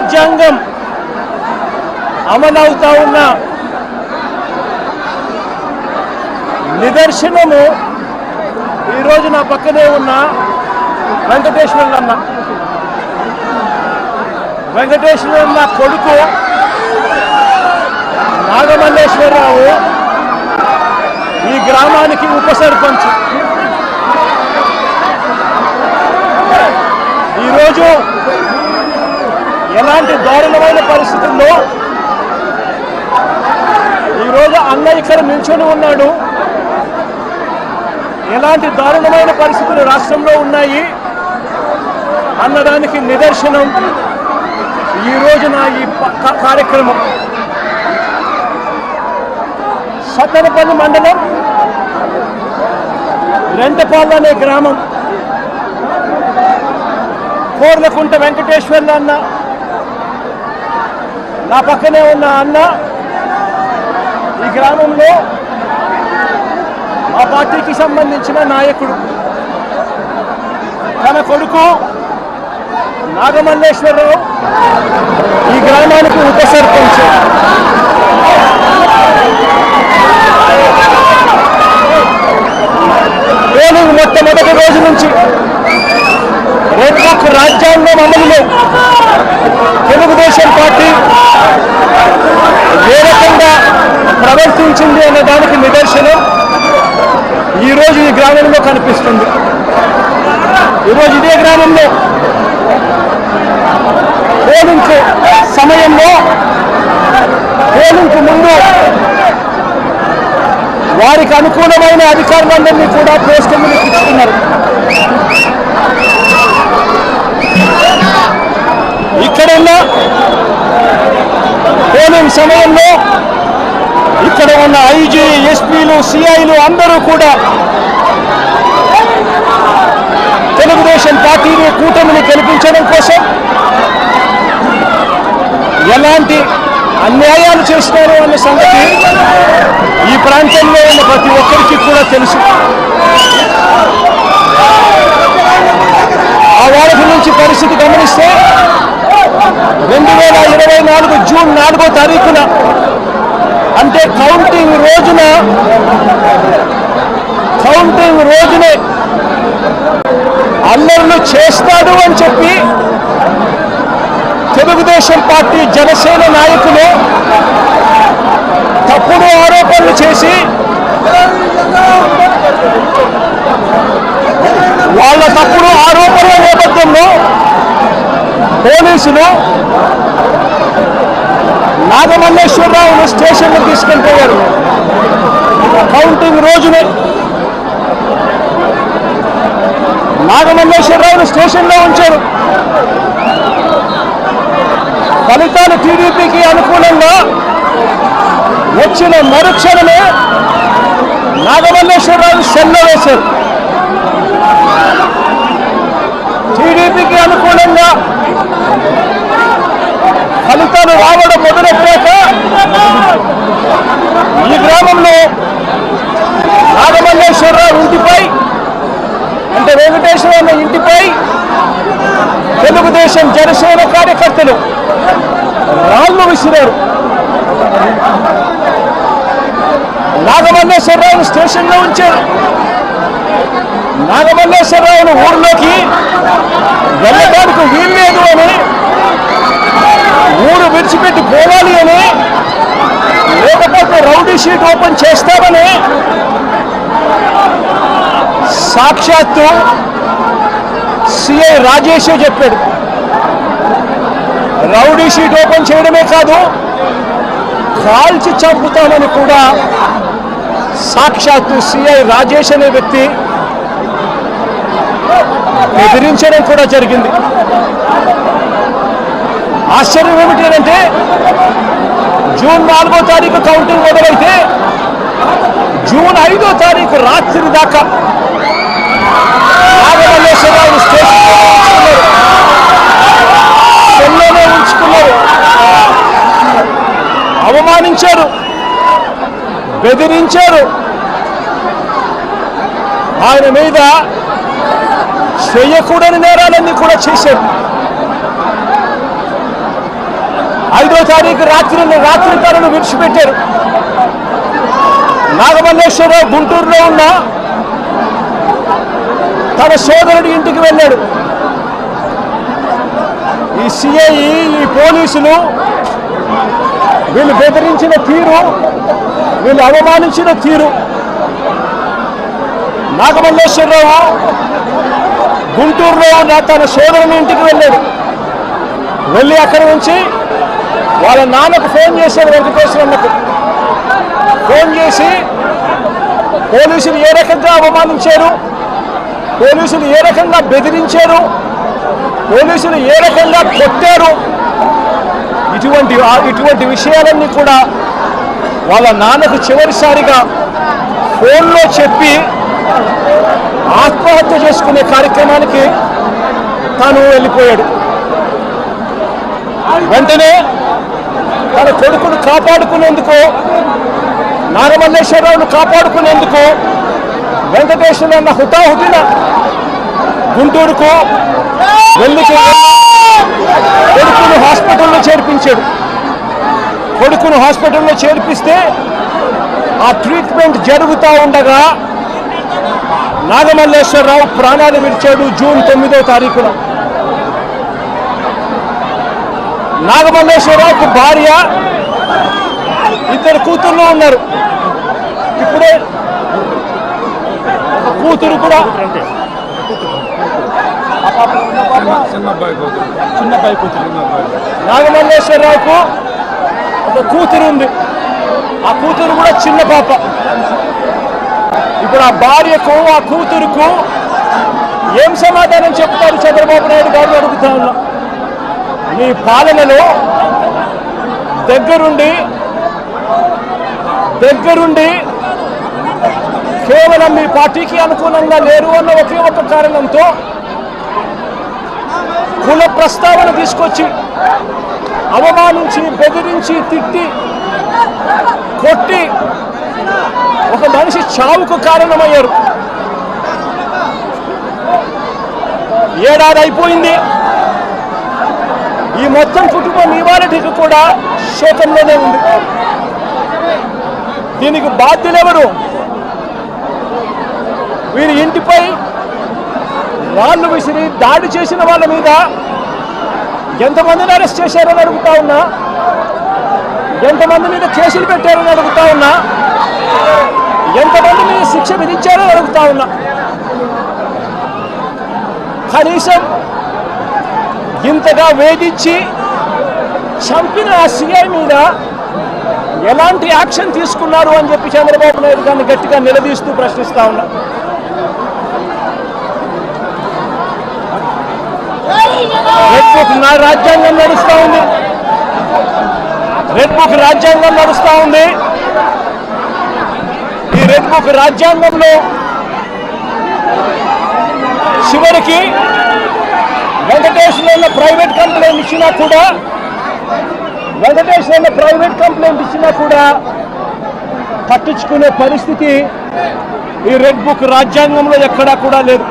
రాజ్యాంగం అమలవుతా ఉన్న నిదర్శనము ఈరోజు నా పక్కనే ఉన్న వెంకటేశ్వరులన్న వెంకటేశ్వరులన్న కొడుకు నాగమల్లేశ్వరరావు ఈ గ్రామానికి ఉప సర్పంచ్ ఈరోజు ఇలాంటి దారుణమైన పరిస్థితుల్లో ఈరోజు అన్న ఇక్కడ నిల్చొని ఉన్నాడు. ఎలాంటి దారుణమైన పరిస్థితులు రాష్ట్రంలో ఉన్నాయి. అన్నదానికి నిదర్శనం. ఈ నా ఈ కార్యక్రమం. సత్తనపల్లి మండలం రెంటపాల్ అనే గ్రామం. కోర్లకుంట వెంకటేశ్వర్లు అన్న నా పక్కనే ఉన్న అన్న ఈ గ్రామంలో మా పార్టీకి సంబంధించిన నాయకుడు. తన కొడుకు నాగమల్లేశ్వరరావు ఈ గ్రామానికి ఉప సర్పంచ్ నేను మొట్టమొదటి రోజు నుంచి రేపు రాజ్యాంగం అమలులో తెలుగుదేశం పార్టీ ఏ రకంగా ప్రవర్తించింది అనే దానికి నిదర్శనం ఈరోజు ఈ గ్రామంలో కనిపిస్తుంది. ఈరోజు ఇదే గ్రామంలో పోలింగ్ సమయంలో పోలింగ్ ముందు వారికి అనుకూలమైన అధికారులందరినీ కూడా పోస్టింగ్లు ఇచ్చుకున్నారు ఇక్కడున్న పోలింగ్ సమయంలో ఇక్కడ ఉన్న ఐజీ ఎస్పీలు సిఐలు అందరూ కూడా తెలుగుదేశం పార్టీని కూటమిని గెలిపించడం కోసం ఎలాంటి అన్యాయాలు చేసినారు అనే సంగతి ఈ ప్రాంతంలో ఉన్న ప్రతి ఒక్కరికి కూడా తెలుసు. ఆ వారధి నుంచి పరిస్థితి గమనిస్తే రెండు వేల ఇరవై నాలుగు జూన్ నాలుగో తారీఖున అంటే కౌంటింగ్ రోజున కౌంటింగ్ రోజునే అల్లర్లు చేస్తాడు అని చెప్పి తెలుగుదేశం పార్టీ జనసేన నాయకులు తప్పుడు ఆరోపణలు చేసి వాళ్ళ తప్పుడు ఆరోపణల నేపథ్యంలో పోలీసులు నాగమల్లేశ్వరరావును స్టేషన్కి తీసుకెళ్ళిపోయారు. కౌంటింగ్ రోజునే. నాగమల్లేశ్వరరావును స్టేషన్లో ఉంచారు. ఫలితాలు టీడీపీకి అనుకూలంగా వచ్చిన మరుక్షణమే నాగమల్లేశ్వరరావు సెల్లో వేశారు. టీడీపీకి అనుకూలంగా ఫలితాలు రావడం మొదలెట్టాక ఈ గ్రామంలో నాగమల్లేశ్వరరావు ఇంటిపై అంటే వెంకటేశ్వర ఇంటిపై తెలుగుదేశం జనసేన కార్యకర్తలు రాళ్ళు విసిరారు. నాగమల్లేశ్వరరావును స్టేషన్లో ఉంచారు. నాగమల్లేశ్వరరావును ఊర్లోకి వెళ్ళడానికి వీల్లేదు అని ఊరు విడిచిపెట్టి పోవాలి అని లేకపోతే రౌడీ షీట్ ఓపెన్ చేస్తామని సాక్షాత్తు సిఐ రాజేషే చెప్పాడు. రౌడీ షీట్ ఓపెన్ చేయడమే కాదు కాల్చి చంపుతామని కూడా సాక్షాత్తు సిఐ రాజేష్ అనే వ్యక్తి బెదిరించడం కూడా జరిగింది. ఆశ్చర్యం ఏమిటి అంటే జూన్ నాలుగో తారీఖు కౌంటింగ్ మొదలైతే జూన్ ఐదో తారీఖు రాత్రి దాకా నాగమల్లేశ్వరరావు స్టేషన్లో సెల్లోనే ఉంచుకున్నారు. అవమానించారు. బెదిరించారు. ఆయన మీద చేయకూడని నేరాలన్నీ కూడా చేశారు. ఐదో తారీఖు రాత్రి రాత్రి తనను విడిచిపెట్టారు. నాగమల్లేశ్వరరావు గుంటూరులో ఉన్న తన సోదరుడి ఇంటికి వెళ్ళాడు. ఈ సిఐ ఈ పోలీసులు వీళ్ళు బెదిరించిన తీరు వీళ్ళు అవమానించిన తీరు. నాగమల్లేశ్వరరావు గుంటూరులో ఉన్న తన సోదరుని ఇంటికి వెళ్ళాడు. వెళ్ళి అక్కడి నుంచి వాళ్ళ నాన్నకు ఫోన్ చేశాడు వెంకటేశ్వరన్నకు ఫోన్ చేసి పోలీసులు ఏ రకంగా అవమానించారు? పోలీసులు ఏ రకంగా బెదిరించారు? పోలీసులు ఏ రకంగా కొట్టారు? ఇటువంటి ఆ- ఇటువంటి విషయాలన్నీ కూడా వాళ్ళ నాన్నకు చివరిసారిగా ఫోన్లో చెప్పి ఆత్మహత్య చేసుకునే కార్యక్రమానికి తాను వెళ్ళిపోయాడు. వెంటనే తన కొడుకును కాపాడుకునేందుకు నాగమల్లేశ్వరరావును కాపాడుకునేందుకు వెంకటేశ్వర అన్న హుటాహుటిన గుంటూరుకు వెళ్ళి కొడుకును హాస్పిటల్లో చేర్పించాడు. కొడుకును హాస్పిటల్లో చేర్పిస్తే ఆ ట్రీట్మెంట్ జరుగుతూ ఉండగా నాగమల్లేశ్వరరావు ప్రాణాలు విడిచాడు జూన్ తొమ్మిదో తారీఖున. నాగమల్లేశ్వరరావుకు భార్య ఇద్దరు కూతుర్లు ఉన్నారు. ఇప్పుడే కూతురు కూడా చిన్నబ్బాయి కూతురు నాగమల్లేశ్వరరావుకు ఒక కూతురు ఉంది. ఆ కూతురు కూడా చిన్న పాప. ఇప్పుడు ఆ భార్యకు ఆ కూతురుకు ఏం సమాధానం చెప్తారు చంద్రబాబు నాయుడు గారు అడుగుతా ఉన్నాం. మీ పాలనలో దగ్గరుండి దగ్గరుండి కేవలం మీ పార్టీకి అనుకూలంగా లేరు అన్న ఒకే ఒక కారణంతో కుల ప్రస్తావన తీసుకొచ్చి అవమానించి బెదిరించి తిట్టి కొట్టి ఒక మనిషి చావుకు కారణమయ్యారు. ఏడాది అయిపోయింది. ఈ మొత్తం కుటుంబం ఇవాళకి కూడా శోకంలోనే ఉంది. దీనికి బాధ్యులెవరు వీరి ఇంటిపై రాళ్ళు విసిరి దాడి చేసిన వాళ్ళ మీద ఎంతమందిని అరెస్ట్ చేశారని అడుగుతా ఉన్నా? ఎంతమంది మీద కేసులు పెట్టారని అడుగుతా ఉన్నా? ఎంతమంది మీద శిక్ష విధించారని అడుగుతా ఉన్నా? కనీసం ఇంతగా వేధించి చంపిన ఆ సీఐ మీద ఎలాంటి యాక్షన్ తీసుకున్నారు అని చెప్పి చంద్రబాబు నాయుడు గారిని గట్టిగా నిలదీస్తూ ప్రశ్నిస్తా ఉన్నా. రెడ్ బుక్ నా రాజ్యాంగం నడుస్తూ ఉంది. రెడ్ బుక్ రాజ్యాంగం నడుస్తూ ఉంది. ఈ రెడ్ బుక్ రాజ్యాంగంలో చివరికి వెంకటేశ్వర ప్రైవేట్ కంప్లైంట్ ఇచ్చినా కూడా వెంకటేశ్వర ప్రైవేట్ కంప్లైంట్ ఇచ్చినా కూడా పట్టించుకునే పరిస్థితి ఈ రెడ్ బుక్ రాజ్యాంగంలో ఎక్కడా కూడా లేదు.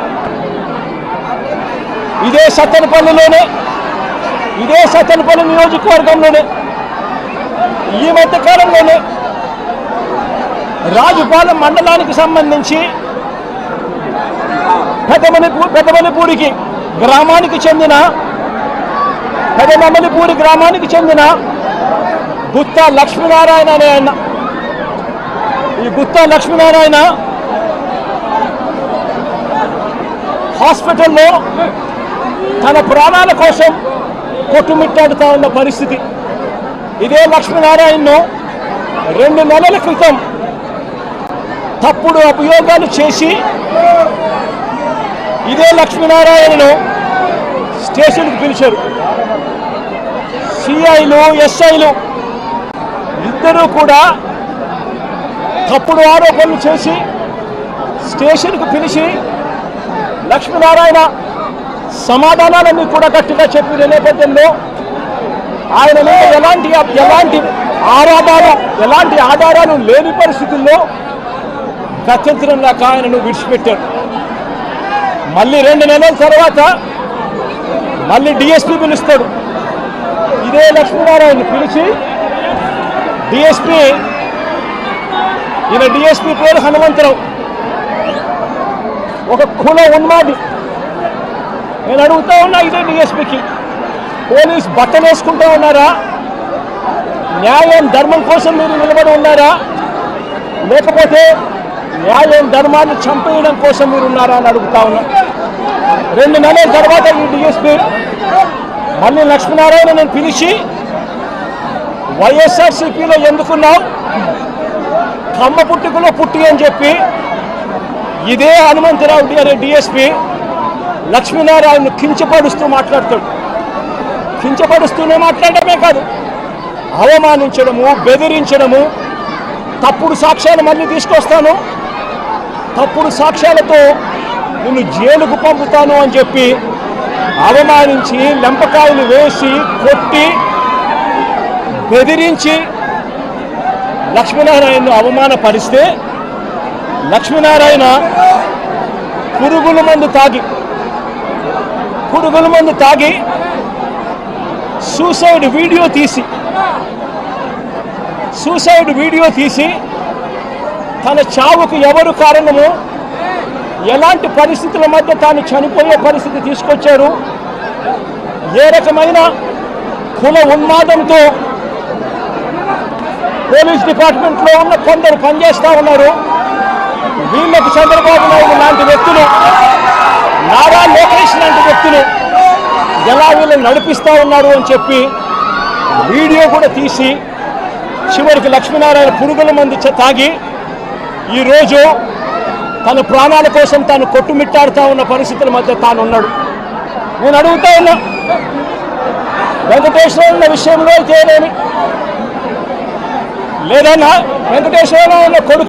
ఇదే సత్తెనపల్లిలోనే ఇదే సత్తెనపల్లి నియోజకవర్గంలోనే ఈ మధ్య కాలంలోనే రాజుపాలెం మండలానికి సంబంధించి పెద్దమణిపూ పెద్దమణిపూడికి గ్రామానికి చెందిన పెదమమలిపూరి గ్రామానికి చెందిన గుత్తా లక్ష్మీనారాయణ అనే ఆయన ఈ గుత్తా లక్ష్మీనారాయణ హాస్పిటల్లో తన ప్రాణాల కోసం కొట్టుమిట్టాడుతా ఉన్న పరిస్థితి. ఇదే లక్ష్మీనారాయణను రెండు నెలల క్రితం తప్పుడు అభియోగాలు చేసి ఇదే లక్ష్మీనారాయణను చేసేందుకు పిలిచారు. సిఐలు ఎస్ఐలు ఇద్దరూ కూడా తప్పుడు ఆరోపణలు చేసి స్టేషన్కు పిలిచి లక్ష్మీనారాయణ సమాధానాలన్నీ కూడా గట్టిగా చెప్పిన నేపథ్యంలో ఆయన మీద ఎలాంటి ఎలాంటి ఆరాధాలు ఎలాంటి ఆధారాలు లేని పరిస్థితుల్లో గత్యంతరం లేక ఆయనను విడిచిపెట్టారు. మళ్ళీ రెండు నెలల తర్వాత మళ్ళీ డిఎస్పీ పిలుస్తాడు. ఇదే లక్ష్మీనారాయణ పిలిచి డిఎస్పి ఈయన డిఎస్పి పేరు హనుమంతరావు. ఒక కుల ఉన్మాది. నేను అడుగుతా ఉన్నా ఇదే డిఎస్పికి పోలీస్ బట్టలు వేసుకుంటూ ఉన్నారా? న్యాయం ధర్మం కోసం మీరు నిలబడి ఉన్నారా? లేకపోతే న్యాయం ధర్మాన్ని చంపేయడం కోసం మీరు ఉన్నారా అని అడుగుతా ఉన్నా. రెండు నెలల తర్వాత ఈ డిఎస్పీ మళ్ళీ లక్ష్మీనారాయణ నేను పిలిచి వైఎస్ఆర్సీపీలో ఎందుకున్నావు? కమ్మ పుట్టుకలో పుట్టి అని చెప్పి ఇదే హనుమంతరావు అనే డిఎస్పీ లక్ష్మీనారాయణను కించపడుస్తూ మాట్లాడతాడు. కించపడుస్తూనే మాట్లాడమే కాదు అవమానించడము బెదిరించడము తప్పుడు సాక్ష్యాలు మళ్ళీ తీసుకొస్తాను. తప్పుడు సాక్ష్యాలతో నిన్ను జైలుకు పంపుతాను అని చెప్పి అవమానించి లెంపకాయలు వేసి కొట్టి బెదిరించి లక్ష్మీనారాయణను అవమానపరిస్తే లక్ష్మీనారాయణ పురుగుల మందు తాగి పురుగుల మందు తాగి సూసైడ్ వీడియో తీసి సూసైడ్ వీడియో తీసి తన చావుకు ఎవరు కారణము? ఎలాంటి పరిస్థితుల మధ్య తాను చనిపోయే పరిస్థితి తీసుకొచ్చారు? ఏ రకమైన కుల ఉన్మాదంతో పోలీస్ డిపార్ట్మెంట్లో ఉన్న కొందరు పనిచేస్తూ ఉన్నారు. వీళ్ళకు చంద్రబాబు నాయుడు లాంటి వ్యక్తులు నారా లోకేష్ లాంటి వ్యక్తులు ఎలా వీళ్ళని నడిపిస్తూ ఉన్నారు అని చెప్పి వీడియో కూడా తీసి చివరికి లక్ష్మీనారాయణ పురుగుల మంది తాగి ఈరోజు తన ప్రాణాల కోసం తాను కొట్టుమిట్టాడుతూ ఉన్న పరిస్థితుల మధ్య తాను ఉన్నాడు. నేను అడుగుతా ఉన్నా వెంకటేశ్వర ఉన్న విషయంలో అయితేనేమి లేదన్నా వెంకటేశ్వర ఉన్న కొడుకు